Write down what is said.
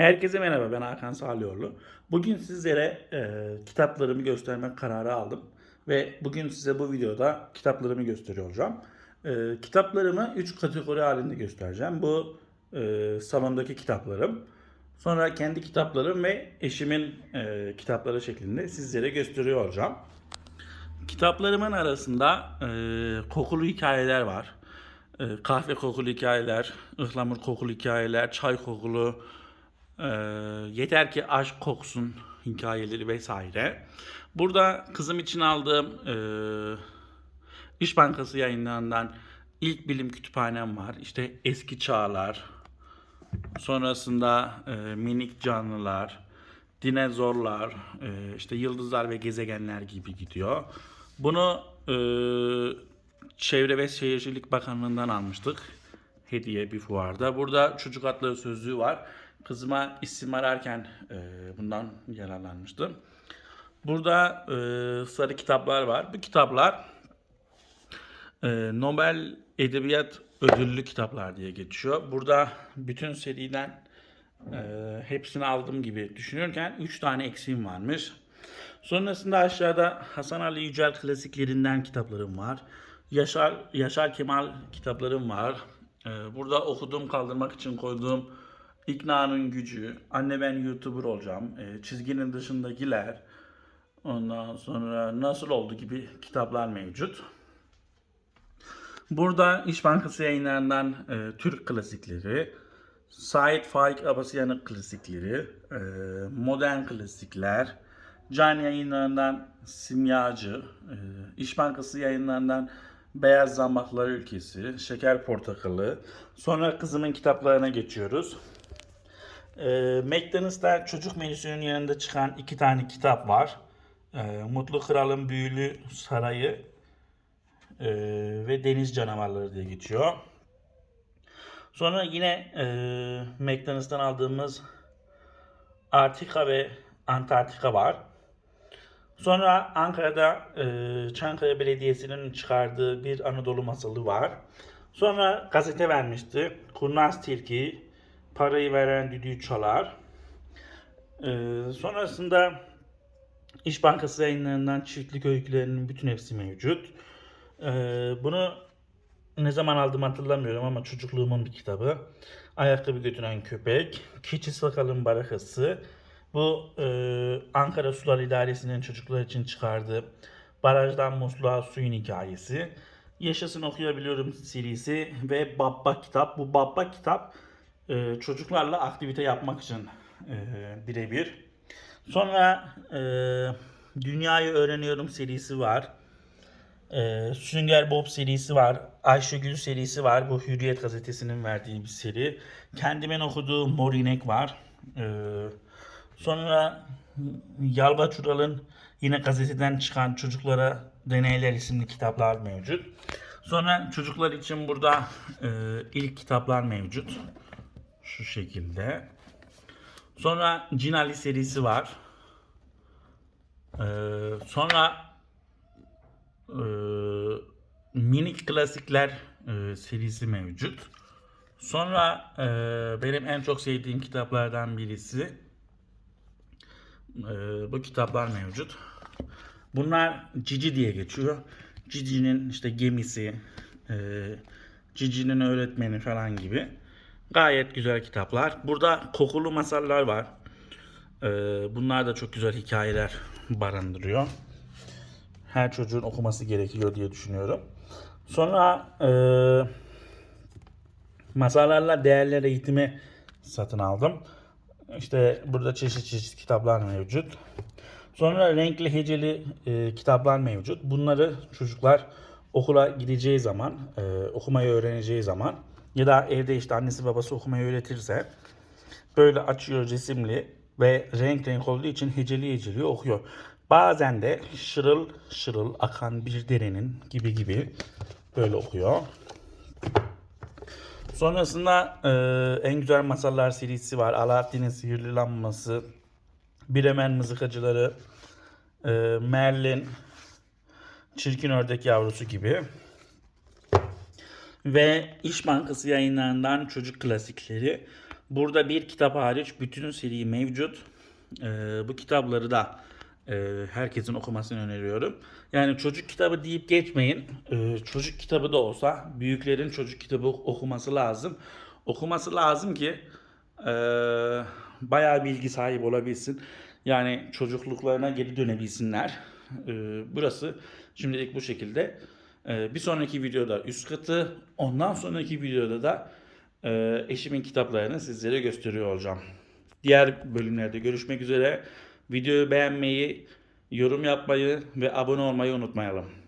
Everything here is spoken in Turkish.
Herkese merhaba ben Hakan Salioğlu. Bugün sizlere e, kitaplarımı göstermek kararı aldım. Ve bugün size bu videoda kitaplarımı gösteriyor olacağım. E, kitaplarımı 3 kategori halinde göstereceğim. Bu e, salondaki kitaplarım. Sonra kendi kitaplarım ve eşimin e, kitapları şeklinde sizlere gösteriyor olacağım. Kitaplarımın arasında e, kokulu hikayeler var. E, kahve kokulu hikayeler, ıhlamur kokulu hikayeler, çay kokulu, e, yeter ki aşk koksun hikayeleri vesaire. Burada kızım için aldığım e, İş Bankası yayınlarından ilk bilim kütüphanem var. İşte eski çağlar, sonrasında e, minik canlılar, dinozorlar, e, işte yıldızlar ve gezegenler gibi gidiyor. Bunu e, Çevre ve Şehircilik Bakanlığı'ndan almıştık. Hediye bir fuarda. Burada çocuk adları sözlüğü var. Kızıma isim ararken e, bundan yararlanmıştım. Burada e, sarı kitaplar var. Bu kitaplar e, Nobel Edebiyat Ödüllü kitaplar diye geçiyor. Burada bütün seriden e, hepsini aldım gibi düşünürken 3 tane eksiğim varmış. Sonrasında aşağıda Hasan Ali Yücel klasiklerinden kitaplarım var. Yaşar Yaşar Kemal kitaplarım var. E, burada okuduğum kaldırmak için koyduğum İkna'nın Gücü, Anne Ben YouTuber olacağım, e, Çizginin Dışındakiler, ondan sonra Nasıl Oldu gibi kitaplar mevcut. Burada İş Bankası yayınlarından e, Türk klasikleri, Said Faik Abasıyanık klasikleri, e, modern klasikler, Can yayınlarından Simyacı, e, İş Bankası yayınlarından Beyaz Zambaklar Ülkesi, Şeker Portakalı. Sonra kızımın kitaplarına geçiyoruz. E, McDonald's'ta çocuk menüsünün yanında çıkan iki tane kitap var. E, Mutlu Kral'ın Büyülü Sarayı e, ve Deniz Canavarları diye geçiyor. Sonra yine e, McDonald's'tan aldığımız Artika ve Antarktika var. Sonra Ankara'da e, Çankaya Belediyesi'nin çıkardığı bir Anadolu masalı var. Sonra gazete vermişti. Kurnaz Tilki, Parayı Veren Düdüğü Çalar. E, sonrasında İş Bankası yayınlarından çiftlik öykülerinin bütün hepsi mevcut. E, bunu ne zaman aldım hatırlamıyorum ama çocukluğumun bir kitabı. Ayakkabı götüren köpek, Keçi Sakalın Barakası. Bu e, Ankara Sular İdaresi'nin çocuklar için çıkardığı Barajdan Musluğa Suyun Hikayesi. Yaşasın Okuyabiliyorum serisi ve Babba kitap. Bu Babba kitap e, çocuklarla aktivite yapmak için e, birebir. Sonra e, Dünyayı Öğreniyorum serisi var. Ee, Sünger Bob serisi var. Ayşegül serisi var. Bu Hürriyet gazetesinin verdiği bir seri. Kendimin okuduğu Mor İnek var. Ee, sonra Yalva Çural'ın yine gazeteden çıkan Çocuklara Deneyler isimli kitaplar mevcut. Sonra çocuklar için burada e, ilk kitaplar mevcut. Şu şekilde. Sonra Cinali serisi var. Ee, sonra e, minik klasikler e, serisi mevcut. Sonra e, benim en çok sevdiğim kitaplardan birisi e, bu kitaplar mevcut. Bunlar Cici diye geçiyor. Cici'nin işte gemisi, e, Cici'nin öğretmeni falan gibi. Gayet güzel kitaplar. Burada kokulu masallar var. E, bunlar da çok güzel hikayeler barındırıyor her çocuğun okuması gerekiyor diye düşünüyorum. Sonra e, masallarla değerler eğitimi satın aldım. İşte burada çeşit çeşit kitaplar mevcut. Sonra renkli heceli e, kitaplar mevcut. Bunları çocuklar okula gideceği zaman, e, okumayı öğreneceği zaman ya da evde işte annesi babası okumayı öğretirse böyle açıyor resimli ve renk renk olduğu için heceli heceli okuyor. Bazen de şırıl şırıl akan bir derenin gibi gibi böyle okuyor. Sonrasında e, en güzel masallar serisi var. Alaaddin'in sihirli lambası, Bremen mızıkacıları, e, Merlin, Çirkin Ördek Yavrusu gibi. Ve İş Bankası yayınlarından çocuk klasikleri. Burada bir kitap hariç bütün seri mevcut. Ee, bu kitapları da e, herkesin okumasını öneriyorum. Yani çocuk kitabı deyip geçmeyin. Ee, çocuk kitabı da olsa büyüklerin çocuk kitabı okuması lazım. Okuması lazım ki e, bayağı bilgi sahibi olabilsin. Yani çocukluklarına geri dönebilsinler. Ee, burası şimdilik bu şekilde. Ee, bir sonraki videoda üst katı, ondan sonraki videoda da e, eşimin kitaplarını sizlere gösteriyor olacağım. Diğer bölümlerde görüşmek üzere. Videoyu beğenmeyi, yorum yapmayı ve abone olmayı unutmayalım.